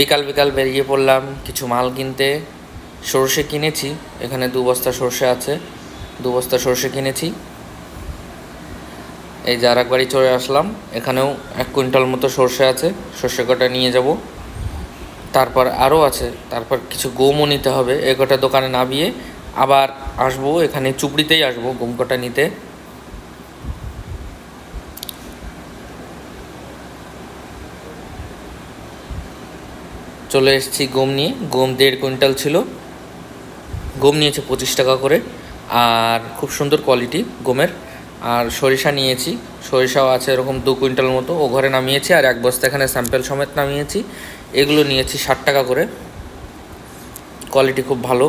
বিকাল বিকাল বেরিয়ে পড়লাম কিছু মাল কিনতে। সর্ষে কিনেছি, এখানে দু বস্তা সর্ষে আছে। দু বস্তা সর্ষে কিনেছি। এই আর একবারই চলে আসলাম, এখানেও এক কুইন্টাল মতো সর্ষে আছে, সর্ষে কটা নিয়ে যাব। তারপর আরও আছে, তারপর কিছু গমও নিতে হবে, এ কটা দোকানে নামিয়ে আবার আসব, এখানে চুপড়িতেই আসব গম কটা নিতে। চলে এসেছি গম নিয়ে। গম দেড় কুইন্টাল ছিল। গম নিয়েছে পঁচিশ টাকা করে। আর খুব সুন্দর কোয়ালিটি গমের। আর সরিষা নিয়েছি। সরিষাও আছে এরকম দু কুইন্টাল মতো। ও ঘরে নামিয়েছি আর এক বস্তা এখানে স্যাম্পেল সমেত নামিয়েছি। এগুলো নিয়েছি ষাট টাকা করে। কোয়ালিটি খুব ভালো।